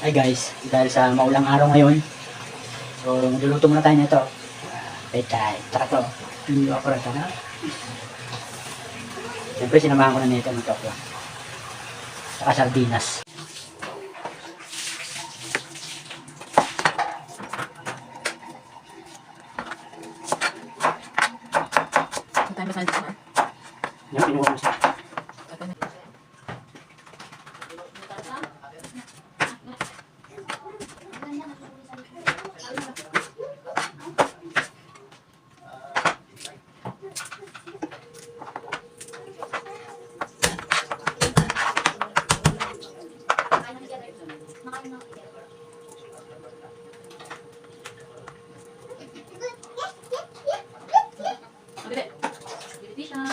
Hi guys, dahil sa maulang araw ngayon, so magluluto muna tayo nito. Uh, Pechay, tsaka to, hindi ako rin ha. Siyempre sinamahan ko na nito ng tokwa. Tsaka sardinas. Ang tayo dito. Yung pinuha ko siya. Bebe siya.